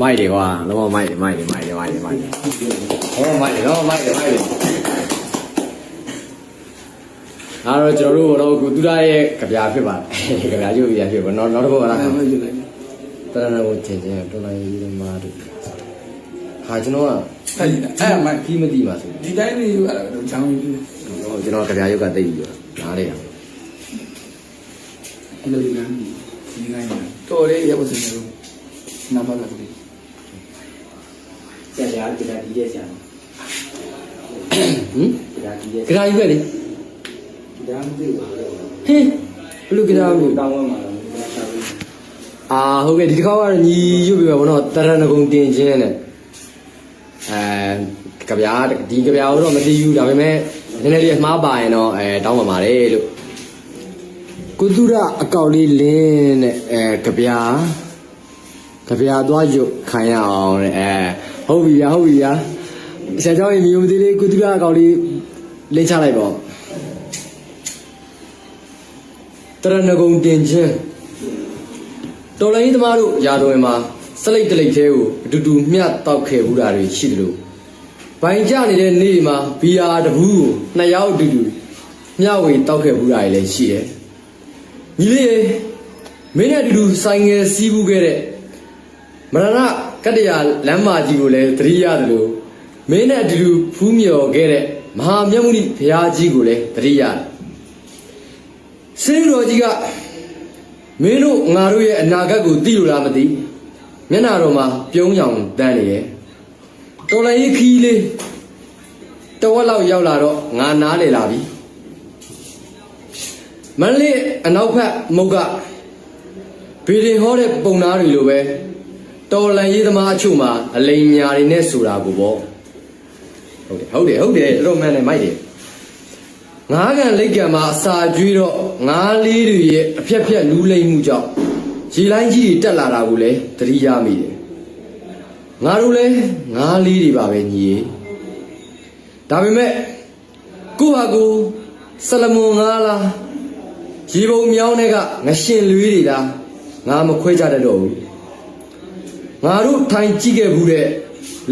မိုက်တယ်ကွာလုံးဝမိုက်တယ်မိုက်တယ်မိုက်တယ်မိုက်တယ်မိုက်တယ်ဟောမိုက်တယ်တော့မိုက်တယ်မိုက်တယ်အားတော့ကျွန်တော်တို့တော့ကိုသူရရဲ့ကြပြဖြစ်ပါတယ်ကြပြကျုပ်ပြဖြစ်ပါတော့နောက်တစ်ခုကလားအဲ့မဲ့ကြည့်လိုက်တရဏကိုချင်းချင်းတော်လိုင်းရေးသမားတို့ဟာကျွန်တော်ကအဲ့အဲ့မဲ့ပြီးမသိပါဆိုဒီတိုင်းလေးယူရတာတော့ချောင်းကြီးတော့ကျွန်တော်ကြပြရုပ်ကတိတ်ပြီးတော့နားလေတာအဲ့လိုလမ်းဒီငိုင်းနေတော်လေးရောက်စနေလို့နားပါလာ တယ်ဆရာကဒီကဒီရဲ့ဆရာဟင်ဒီကဒီရဲ့ကြပြကြီးပဲလေဒါမှမသိဘူးဟင်းဘလူကြပြမျိုးတောင်းဝဲမှာတော့ဒါရှာပြီးအာဟုတ်ကဲ့ဒီတစ်ခါကတော့ညီရုပ်ပြပါဘောနော်တရဏဂုံတင်ခြင်းနဲ့အဲကြပြဒီကြပြတော့မသိဘူးဒါပေမဲ့နည်းနည်းလေးမှားပါရင်တော့အဲတောင်းပါပါတယ်လို့ကုသရအကောက်လေးလင်းတဲ့အဲကြပြကြပြသွားရုပ်ခံရအောင်တဲ့အဲ ဟုတ်ပြီရဟုတ်ပြီရဆရာကျောင်းရေမျိုးမသေးလေးကုသရအကောင်လေးလင်းချလိုက်ပေါ့တရဏဂုံတင်ခြင်းတော်လိုင်းသမားတို့ရာတော်ဝင်မှာစလိတ်တလိတ်သေးကိုအတူတူမျှတောက်ခဲ့ဘူးတာတွေရှိတယ်လို့ဘိုင်ကြနေတဲ့နေ့မှာဘီယာတဘူးကိုနှစ်ယောက်အတူတူမျှဝေတောက်ခဲ့ဘူးတာတွေလည်းရှိတယ်ညီလေးမင်းနဲ့အတူတူဆိုင်ငယ်စီးဘူးခဲ့တဲ့မရဏ ကတ္တရာလမ်းမကြီးကိုလည်းသတိရတယ်လို့မင်းနဲ့အတူတူဖူးမြော်ခဲ့တဲ့မဟာမြတ်မုနိဘုရားကြီးကိုလည်းသတိရတယ်စင်းတော်ကြီးကမင်းတို့ငါတို့ရဲ့အနာဂတ်ကိုသိလို့လားမသိမျက်နာတော်မှာပြုံးရောင်တန်းနေရဲ့တော်လည်းခီးလေးတဝက်လောက်ရောက်လာတော့ငါနားလေလာပြီမန္တလေးအနောက်ဘက်မုတ်ကဗီဒီဟောတဲ့ပုံသားတွေလိုပဲ တော်လန်ရေးသမားအချို့မှာအလိမ်ညာတွေနဲ့ဆိုတာကိုပေါ့ဟုတ်တယ်ဟုတ်တယ်ဟုတ်တယ်တော်မှန်တယ်မိုက်တယ်ငါးကန်လိတ်ကံမှာအစာကျွေးတော့ငါးလေးတွေရဲ့အဖြက်ဖြက်လူးလိမ့်မှုကြောင့်ရေလိုင်းကြီးတွေတက်လာတာကိုလည်းသတိရမိတယ်ငါတို့လည်းငါးလေးတွေပါပဲညီရေဒါပေမဲ့ကိုဟာကိုဆလမွန်ငါးလားရေပုံမြောင်းတဲ့ကငရှင်လွေးတွေလားငါမခွဲကြတတ်တော့ဘူး ငါတို့ထိုင်ကြည့်ခဲ့ဘူးတဲ့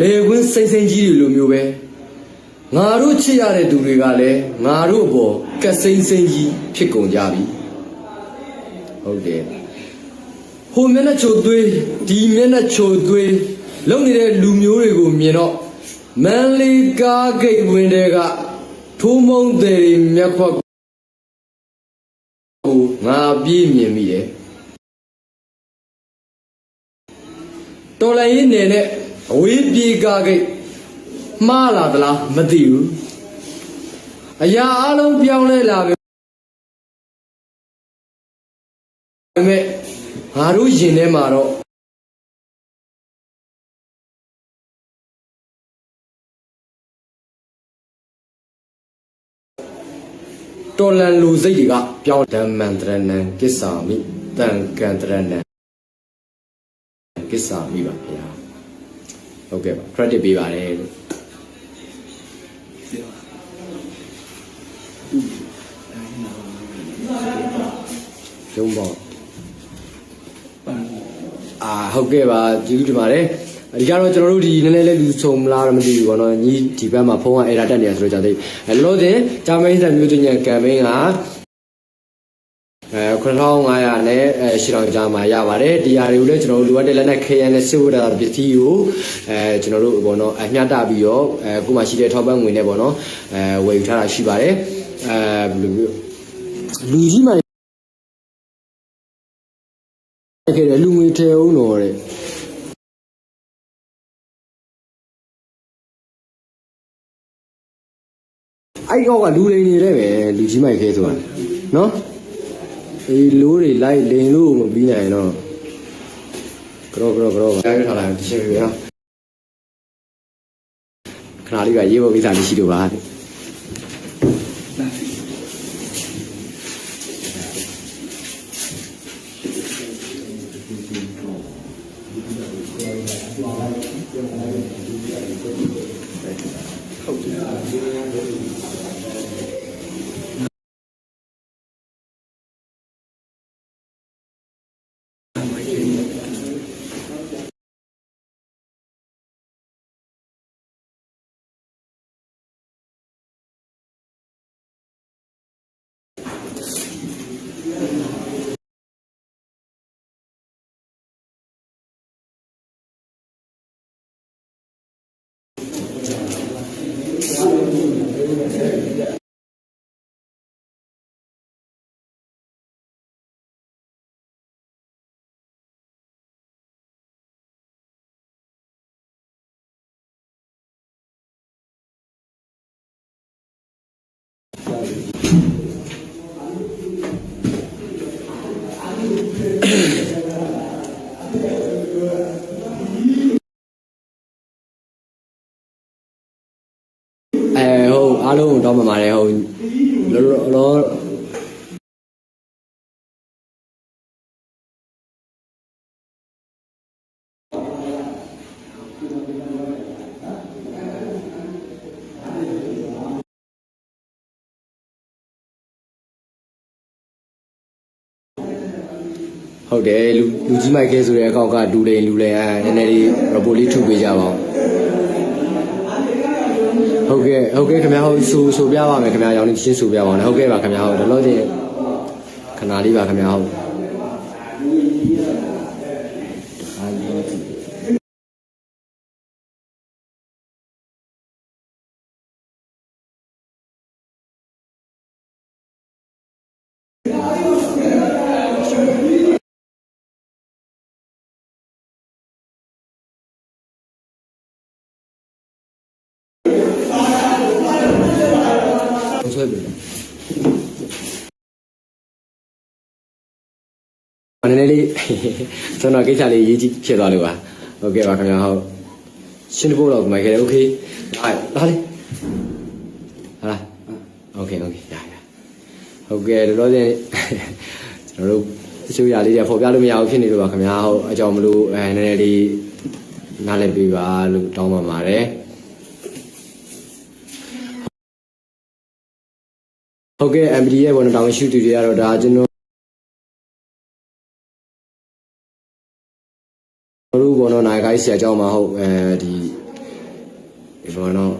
လေကွင်းစိမ့်စိမ့်ကြီးတွေလိုမျိုးပဲငါတို့ချစ်ရတဲ့သူတွေကလည်းငါတို့အပေါ်ကက်စိမ့်စိမ့်ကြီးဖြစ်ကုန်ကြပြီဟုတ်တယ်ဟိုမျက်နှာချိုသွေးဒီမျက်နှာချိုသွေးလုံနေတဲ့လူမျိုးတွေကိုမြင်တော့မန်လီကားဂိတ်ဝင်တဲ့ကထိုးမုံတယ်တွေမျက်ခွက်ကိုငါပြေးမြင်မိတယ် တော်လည်းရင်နေနဲ့အဝေးပြေးကားဂိတ်မှားလာသလားမသိဘူးအရာအလုံးပြောင်းလဲလာပဲဒါပေမဲ့ငါတို့ယင်ထဲမှာတော့တော်လန်လူစိတ်တွေကပြောင်းဓမ္မန္တရဏံကိစ္ဆာမိတံကန္တရဏံ ကိစ္ဆာမိပါဗျာဟုတ်ကဲ့ပါ credit ပေးပါတယ်လို့ရုံးပေါ့ပန်းအာဟုတ်ကဲ့ပါကျေးဇူးတင်ပါတယ်အဒီကတော့ကျွန်တော်တို့ဒီနည်းနည်းလေးလူဆုံမလားတော့မသိဘူးပေါ့နော်ညီဒီဘက်မှာဖုန်းကအဲ့ဒါတက်နေရဆိုတော့ကြာသေးအဲလောဆယ်ဂျာမန်စံမျိုးတင်ညာကမ်ပိန်းက အဲ9500နဲ့အဲ8000ကြားမှာရပါတယ်ဒီဟာတွေကိုလည်းကျွန်တော်တို့လိုအပ်တဲ့လက်နက်ခဲယမ်းနဲ့စစ်ဝတ်တာပစ္စည်းကိုအဲကျွန်တော်တို့ပေါ့နော်အမျှတပြီးတော့အဲခုမှရှိတဲ့ထောက်ပံ့ငွေနဲ့ပေါ့နော်အဲဝယ်ယူထားတာရှိပါတယ်အဲဘယ်လိုမျိုးလူကြီးမှခဲ့တယ်လူငွေထဲအောင်တော့တဲ့အဲ့တော့ကလူလိန်နေတဲ့ပဲလူကြီးမိုက်ခဲဆိုတာနော် အေးလိုးတွေလိုက်လိန်လို့မပြီးနိုင်တော့ကြောကြောကြောပါကြားရထားလိုက်တချင်ပြီနော်ခဏလေးကရေးဖို့ကိစ္စလေးရှိလို့ပါတဲ့ အဲဟုတ်အားလုံးတောင်းပန်ပါတယ်ဟုတ်လောလော လောဟုတ်တယ်လူလူကြီးမိုက်ခဲဆိုတဲ့အကောက်ကလူလိန်လူလိန်အဲနည်းနည်းလေး report လေးထုတ်ပေးကြပါဦးဟုတ်ကဲ့ဟုတ်ကဲ့ခင်ဗျာဟုတ်ဆိုဆိုပြပါမယ်ခင်ဗျာရောင်နေချင်းဆိုပြပါမယ်ဟုတ်ကဲ့ပါခင်ဗျာဟုတ်တော့လို့ချင်းခဏလေးပါခင်ဗျာဟုတ် မနည်းလေးကျွန်တော်ကိစ္စလေးရေးကြည့်ဖြစ်သွားလို့ပါဟုတ်ကဲ့ပါခင်ဗျာဟုတ်ရှင်းဖို့တော့မိုက်ခဲ့တယ်โอเคဟာလာလေဟာလားโอเคโอเคရရဟုတ်ကဲ့တော်တော်ချင်းကျွန်တော်တို့အချို့ຢာလေးတွေပေါ်ပြလို့မရဘူးဖြစ်နေလို့ပါခင်ဗျာဟုတ်အကြောင်းမလို့အဲနည်းနည်းလေးနားလည်ပေးပါလို့တောင်းပန်ပါတယ် ဟုတ်ကဲ့ MPD ရဲ့ဘောနတောင်ရှူတူတွေကတော့ဒါကျွန်တော် တို့ဘောနော်နိုင်ခိုင်းဆရာเจ้าမှာဟုတ်အဲဒီဒီဘောနော်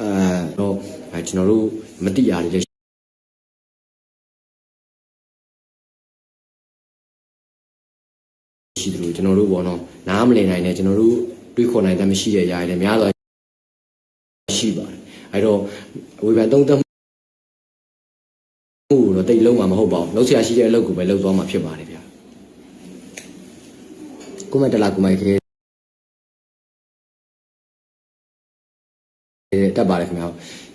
အဲတော့အဲကျွန်တော်တို့မတိရလေးလည်း ရှိတယ်လို့ကျွန်တော်တို့ပေါ့နော်နားမလည်နိုင်တဲ့ကျွန်တော်တို့ တွေးခေါ်နိုင်တဲ့မရှိတဲ့ຢာတွေလည်းများစွာရှိပါတယ်အဲတော့ဝေဖန်သုံးသပ်မှုတော့တိတ်လုံးမှာမဟုတ်ပါဘူးလောက်ဆရာရှိတဲ့အလုပ်ကိုပဲလုပ်သွားမှာဖြစ်ပါတယ်ဗျာကိုမတလာကိုမိုက်ခဲတက်ပါတယ်ခင်ဗျာ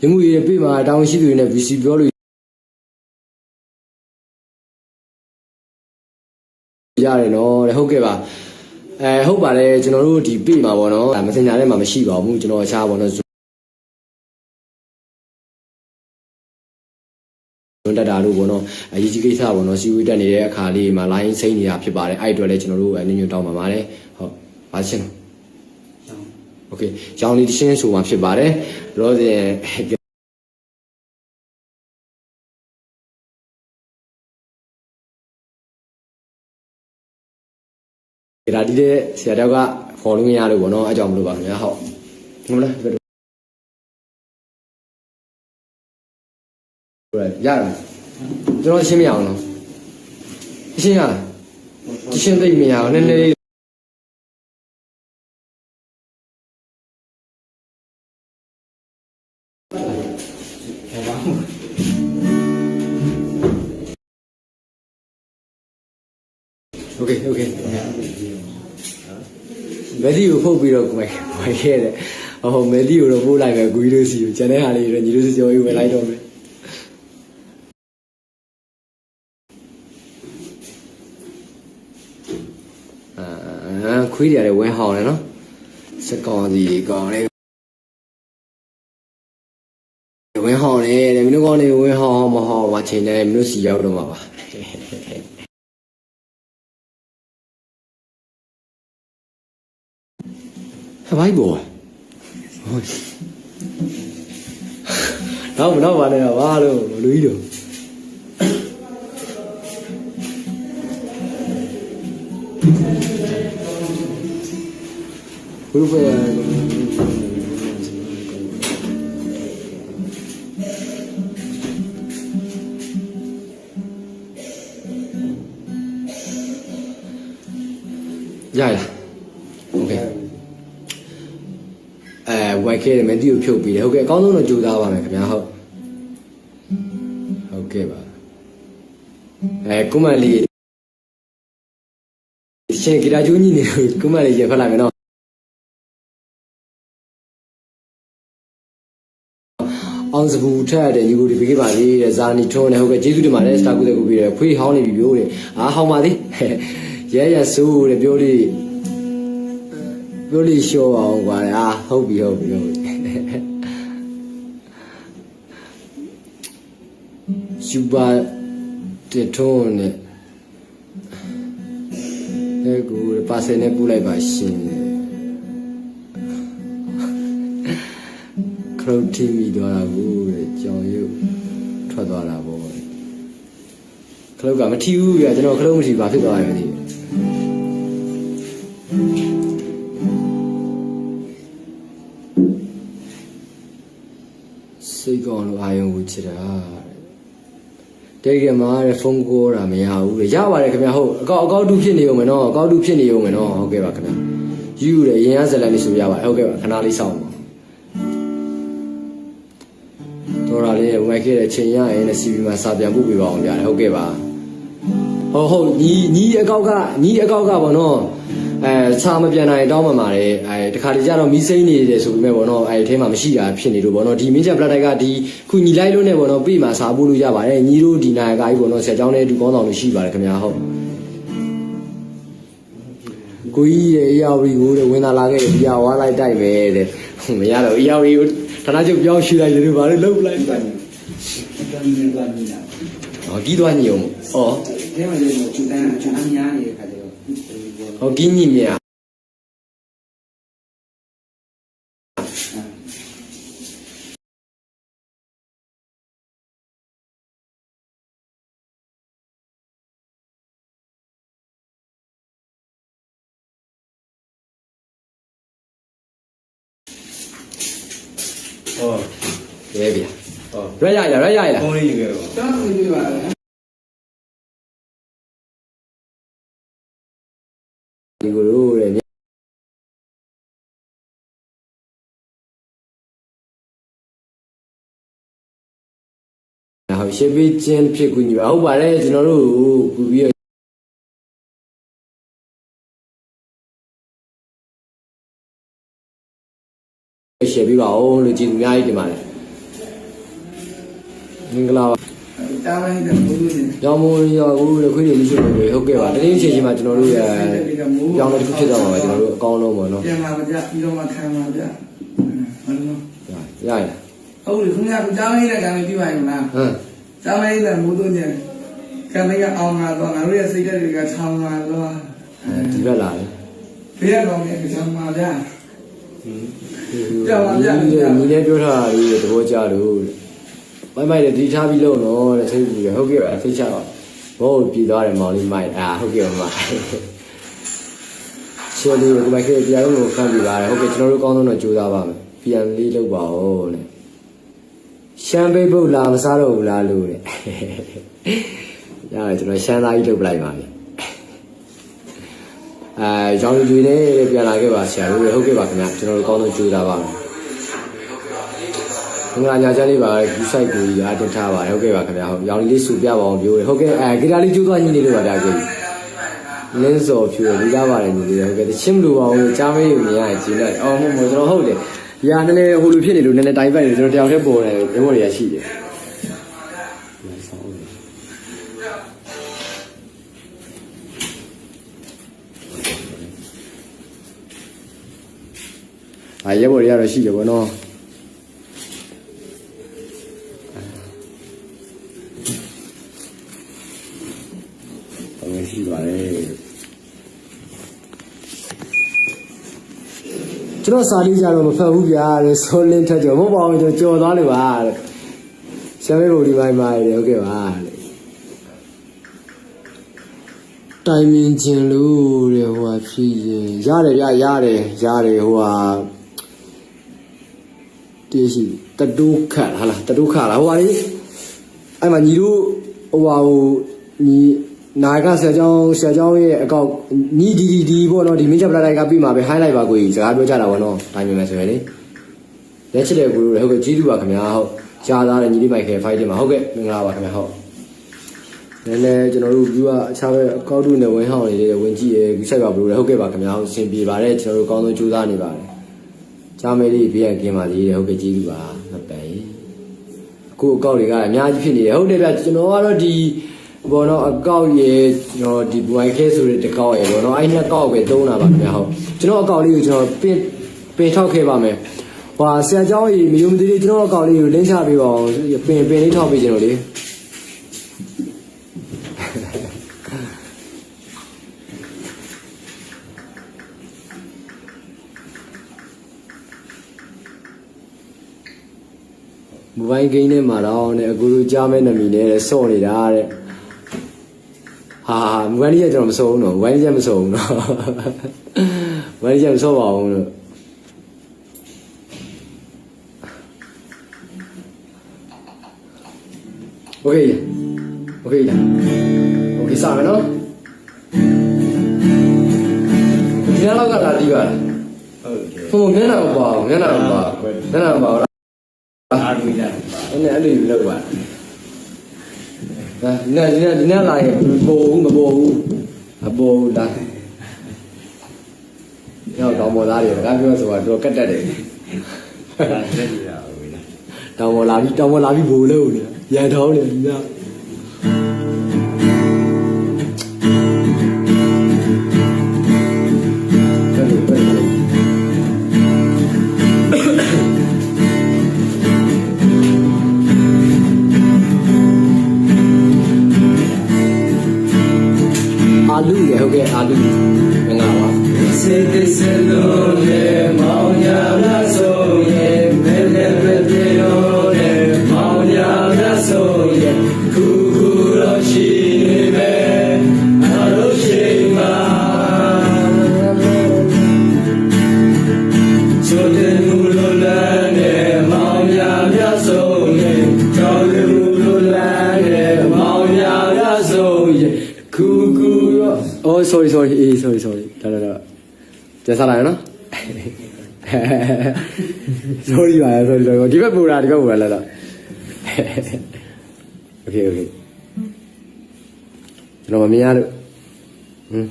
ရမှုရည်ပြမှာတောင်းရှိသူတွေနဲ့ VC ပြောလို့ရတယ်နော်တဲ့ဟုတ်ကဲ့ပါ အဲဟုတ်ပါတယ်ကျွန်တော်တို့ဒီပေမှာပေါ့နော်မက်ဆန်ဂျာထဲမှာမရှိပါဘူးကျွန်တော်အခြားပေါ့နော်ွန်တက်တာလို့ပေါ့နော်အရေးကြီးကိစ္စပေါ့နော်စီဝေးတက်နေတဲ့အခါလေးမှာ line စိမ့်နေတာဖြစ်ပါတယ်အဲ့အတွက်လည်းကျွန်တော်တို့ညညတောင်းပါပါတယ်ဟုတ်ပါရှင်း Okay ရောင်လီတရှင်းဆိုမှဖြစ်ပါတယ်ဘလို့ ဒါဒီတဲ့ဆရာတောက်ကခေါ်လို့မရလို့ပေါ့နော်အကြောင်းမလို့ပါခင်ဗျာဟုတ်ဟုတ်လားဟုတ်ရရတယ်ကျွန်တော်ရှင်းမရအောင်နော်ရှင်းရလားရှင်းသိမရအောင်နည်းနည်းလေး โอเคโอเค မယ်ဒီကိုဖုတ်ပြီးတော့ကိုယ်ဝယ်ခဲ့တယ်ဟိုမယ်ဒီကိုတော့ပို့လိုက်မယ်ဂူကြီးတို့စီကိုကျန်တဲ့ဟာလေးတွေညီတို့စီကြောရေးဝင်လိုက်တော့မယ်အာခွေးတွေရတယ်ဝင်းဟောင်းတယ်နော်စကောင်စီကောင်လေးဝင်းဟောင်းတယ်တဲ့မင်းတို့ကောင်လေးဝင်းဟောင်းမဟောင်းမချင်းတယ်မင်းတို့စီရောက်တော့မှာပါ ဟဘိုက်ဘောဟုတ်တော့တော့ပါလေဘာလို့လူကြီးတို့ဘုရားရရ ခဲတယ်မန်တီကိုဖြုတ်ပြီးတယ်ဟုတ်ကဲ့အကောင်းဆုံးတော့ကြိုးစားပါမယ်ခင်ဗျာဟုတ်ဟုတ်ကဲ့ပါအဲကုမန်လေးရှင်ဂီတာကျူးညီနေလို့ကုမန်လေးရဖက်လိုက်မယ်နော်အောင်စပူထက်တဲ့ညီကိုဒီပိကေပါလေးတဲ့ဇာနီထွန်းနဲ့ဟုတ်ကဲ့ကျေးဇူးတင်ပါတယ်စတာကုတဲ့ကိုပြီးတယ်ဖွေးဟောင်းနေပြီပြောတယ်အာဟောင်းပါသေးရဲရဲဆိုးတဲ့ပြောလေး ပြောလေးရှော့အောင်ကွာအာဟုတ်ပြီဟုတ်ပြီဟုတ်ပြီယူပါတဲ့ထွန်းနဲ့အဲကိုပါစယ်နဲ့ပူလိုက်ပါရှင်ခရုတ်တီမီသွားတာကိုတဲ့ကြောင်ရုပ်ထွက်သွားတာပေါ့ခလုတ်ကမထီဘူးပြကျွန်တော်ခလုတ်မထီဘာဖြစ်သွားလဲမသိဘူး ကောင်းလို့အာယုံကိုချစ်တာတဲ့တကယ်မှာတဲ့ဖုန်းကိုတာမရဘူးတဲ့ရပါတယ်ခင်ဗျဟုတ်အကောက်အကောက်တူဖြစ်နေုံမယ်နော်အကောက်တူဖြစ်နေုံမယ်နော်ဟုတ်ကဲ့ပါခင်ဗျယူတယ်ရင်ရဇလန်လေးဆိုရပါတယ်ဟုတ်ကဲ့ပါခဏလေးစောင့်ပါတော်တာလေးဝိုက်ခဲ့တဲ့ချိန်ရရင်လည်း CV မှာစာပြန်ပို့ပေးပါအောင်ဗျာဟုတ်ကဲ့ပါဟုတ်ဟုတ်ညီညီအကောက်ကညီအကောက်ကပေါ့နော် အဲစာမပြန်နိုင်တောင်းမှမှာတယ်အဲတခါတလေကျတော့မီးစိမ့်နေတယ်ဆိုပေမဲ့ပေါ့နော်အဲအဲထဲမှာမရှိတာဖြစ်နေလို့ပေါ့နော်ဒီမင်းချက်ပလက်တိုက်ကဒီခုညီလိုက်လို့နဲ့ပေါ့နော်ပြီးမှစာပို့လို့ရပါတယ်ညီတို့ဒီနာယကကြီးပေါ့နော်ဆယ်ချောင်းနဲ့ဒူကောင်းဆောင်လို့ရှိပါတယ်ခင်ဗျာဟုတ်ကိုကြီးရဲ့အရာဝီကိုတဲ့ဝင်လာလာခဲ့တယ်ပြဝါလိုက်တိုက်ပဲတဲ့မရတော့အရာဝီကိုဌာနချုပ်ပြောင်းရှူလိုက်တယ်ဘာလို့လုံးလိုက်တန်တန်နေပါနေလားဟောကြီးသွားညီအောင်ဩဒီမှာလည်းကျူတန်းကျူအများနေတဲ့ခါ ကျတော့ဟောကြီးညီမြဟောရဲဗျာဟောရရရရရရဖုန်းလေးယူခဲ့တော့တောင်းလို့ပြပါ ဒီကိုလိုတဲ့ဟောရှေ့ပေးခြင်းဖြစ်ကူညီပါဟုတ်ပါတယ်ကျွန်တော်တို့ကူပြီးတော့ရှေ့ပေးပါဦးလို့ကြည်သူအများကြီးတင်ပါတယ်မင်္ဂလာပါ တာမန်တဲ့ဘုလို့နေရောင်မွန်ရောဦးလက်ခွေးတွေမရှိဘူးလေဟုတ်ကဲ့ပါတတိယချိန်ချိန်မှာကျွန်တော်တို့ရကြောင်းတစ်ခုဖြစ်သွားမှာပါကျွန်တော်တို့အကောင်းဆုံးပေါ့နော်ပြန်လာပါကြပြီးတော့မှခံပါကြဟုတ်လို့ရရဟုတ်ပြီခင်ဗျားကြားမင်းတဲ့ကံလေးပြပါရင်လားဟမ်ကြားမင်းတဲ့မိုးသွင်းတဲ့ကံလေးကအောင်လာတော့ငါတို့ရဲ့စိတ်ဓာတ်တွေကထောင်လာတော့ဒီဘက်လာတယ်ဘေးကောင်ရဲ့ကြောင်ပါဗျာကြောက်ပါဗျာညီလေးပြောထားတာလေးသဘောကျလို့ မိုက်မိုက်လည်းဒီထားပြီးလို့နော်တဲ့စိတ်ကြီးဟုတ်ကဲ့ပါသိချပါဘောပြည်သွားတယ်မောင်လေးမိုက်အာဟုတ်ကဲ့ပါချယ်လေးကိုမိုက်ခဲ့ပြန်လို့ခံပြီးပါတယ်ဟုတ်ကဲ့ကျွန်တော်တို့ကောင်းဆုံးတော့ကြိုးစားပါမယ်ပြန်လေးလုပ်ပါဦးတဲ့ရှမ်းပိတ်ပုတ်လာမစားတော့ဘူးလားလို့တဲ့ရတယ်ကျွန်တော်ရှမ်းသားကြီးလုပ်ပလိုက်ပါပြီအဲရောင်လူတွေနဲ့ပြန်လာခဲ့ပါဆရာတို့ဟုတ်ကဲ့ပါခင်ဗျကျွန်တော်တို့ကောင်းဆုံးကြိုးစားပါမယ် ငါညာချမ်းလေးပါယူဆိုင်ကိုကြီးအားတင်ထားပါဟုတ်ကဲ့ပါခင်ဗျဟုတ်ရောင်လေးစုပြပါအောင်ပြောတယ်ဟုတ်ကဲ့အဲဂီတာလေးကျိုးသွားညင်းနေလို့ပါဒါကိုလင်းစော်ဖြူရလေးကားပါတယ်ညီလေးဟုတ်ကဲ့တချင်းမလို့ပါအောင်ကြားမေးယူမြင်ရရင်ကျင်းလိုက်အော်ဟုတ်မို့ကျွန်တော်ဟုတ်တယ်ရာနည်းနည်းဟိုလိုဖြစ်နေလို့နည်းနည်းတိုင်ပိုက်နေကျွန်တော်တယောက်တည်းပေါ်တယ်ဘယ်ဘော်တွေကရှိတယ်အာရဲဘော်တွေကတော့ရှိတယ်ဗောနော်ဟုတ်ကဲ့ရှိပါတယ် ကျွန်တော်စာလေးကြတော့မဖတ်ဘူးဗျာတဲ့ဆိုလင်းထက်ကြော်မဟုတ်ပါဘူးကျွန်တော်ကြော်သွားလို့ပါတဲ့ဆရာမေဘုံဒီပိုင်းမှာရတယ်ဟုတ်ကဲ့ပါတဲ့တိုင်မင်ကျင်လို့တဲ့ဟိုဟာဖြစ်ရင်ရတယ်ဗျရတယ်ရတယ်ဟိုဟာတည်ရှိတတူးခတ်ဟာလားတတူးခတ်လားဟိုဟာလေးအဲ့မှာညီတို့ဟိုဟာဟိုညီ နာကဆရာကျောင်းဆရာကျောင်းရဲ့အကောက်ညီဒီဒီဒီပေါ့နော်ဒီမင်းချက်ပလာတိုက်ကပြီးမှာပဲ highlight ပါကိုကြီးစကားပြောကြတာပေါ့နော်တိုင်မင်မယ်ဆိုရင်လေလက်ချစ်တဲ့ကိုဟုတ်ကဲ့ကျေးဇူးပါခင်ဗျာဟုတ်ကြားသားတဲ့ညီလေးမိုက်ခဲ fight တင်မှာဟုတ်ကဲ့မင်္ဂလာပါခင်ဗျာဟုတ်နည်းနည်းကျွန်တော်တို့ view ကအခြားပဲအကောက်တူနဲ့ဝင်ဟောင်းနေတယ်ဝင်ကြည့်ရစိုက်ပါဘလို့လဲဟုတ်ကဲ့ပါခင်ဗျာဟုတ်အဆင်ပြေပါတယ်ကျွန်တော်တို့ကောင်းဆုံးကြိုးစားနေပါတယ်ချားမဲလေးပြည့်ကင်းပါသေးတယ်ဟုတ်ကဲ့ကျေးဇူးပါမပန်အခုအကောက်တွေကအများကြီးဖြစ်နေတယ်ဟုတ်တယ်ဗျကျွန်တော်ကတော့ဒီ ဘောနော်အကောက်ရေကျွန်တော်ဒီ wifi ဆိုတဲ့တကောက်ရေဘောနော်အဲ့နှစ်ကောက်ပဲသုံးတာပါခင်ဗျာဟုတ်ကျွန်တော်အကောက်လေးကိုကျွန်တော်ပင်ပင်ထောက်ခဲ့ပါမယ်ဟွာဆရာเจ้าကြီးမယုံမသိသေးကျွန်တော်အကောက်လေးကိုလင်းချပေးပါအောင်ပင်ပင်လေးထောက်ပေးကျွန်တော်လေး မိုဘိုင်းဂိမ်းထဲမှာတော့ねအကူလူကြားမဲ့နမီနဲ့တဲ့စော့နေတာတဲ့ ဟာမိုဘိုင်းကြီးကကျွန်တော်မစောဘူးနော်မိုဘိုင်းကြီးကမစောဘူးနော်မိုဘိုင်းကြီးကမစောပါဘူးလို့โอเคโอเคလားโอเคစမယ်နော်ဒီနောက်ကလာတီးပါလား ဟုတ်တယ် ဟိုမျက်နှာမပါဘူးမျက်နှာမပါဘူးမျက်နှာမပါဘူး အားလုံးရတယ် အဲ့နဲ့အဲ့လိုလုပ်ပါ ဒါဒီနေ့ဒီနေ့ဒီနေ့လာရင်မပေါ်ဘူးမပေါ်ဘူးအပေါ်ဘူးဒါရောက်တော့မော်သားတွေငါပြောဆိုတော့ကတ်တက်တယ်ဒါလက်ရအောင်လေတောင်မော်လာပြီးတောင်မော်လာပြီးဘိုးလို့လေရန်ထောင်းနေည ကျန်စားလိုက်နော် sorry ပါ sorry sorry ဒီဘက်ပူတာဒီဘက်ပူတာလာလာ Okay okay ကျွန်တော်မမြင်ရလို့ဟမ်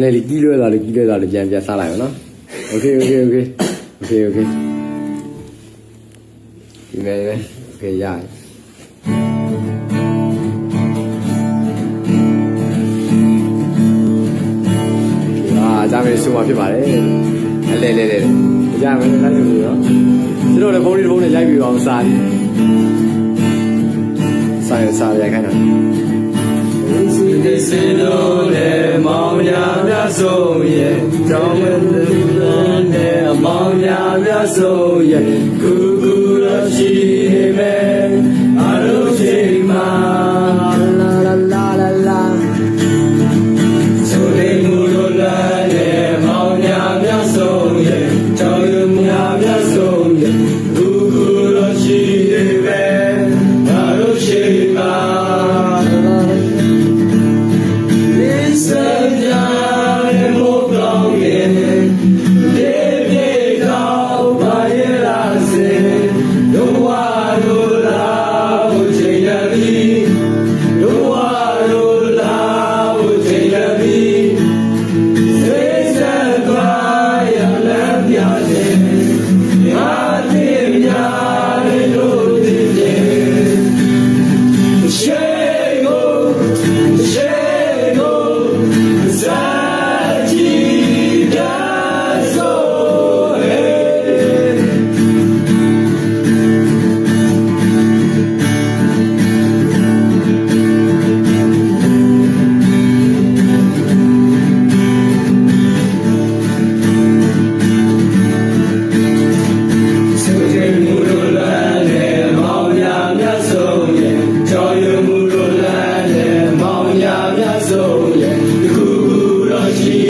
နည်းလေးကြီးလွဲသွားလို့ကြီးလွဲသွားလို့ပြန်ပြန်စားလိုက်အောင်နော် Okay okay okay okay okay ဒီမဲ့ပဲ Okay ရတယ် အာဒါမဲ့ဆိုမှဖြစ်ပါတယ်အလဲလဲလဲရမယ်လိုက်လို့ရောကျွန်တော်လည်းဖုန်းလေးတစ်ဖုန်းနဲ့ရိုက်ပြီးအောင်စားတယ်စားရစားရခိုင်းတာဒီစင်လုံးနဲ့မောင်များများဆုံးရဲ့ကြောင်းမဲ့လူလုံးနဲ့မောင်များများဆုံးရဲ့ကူကူရရှိနေမ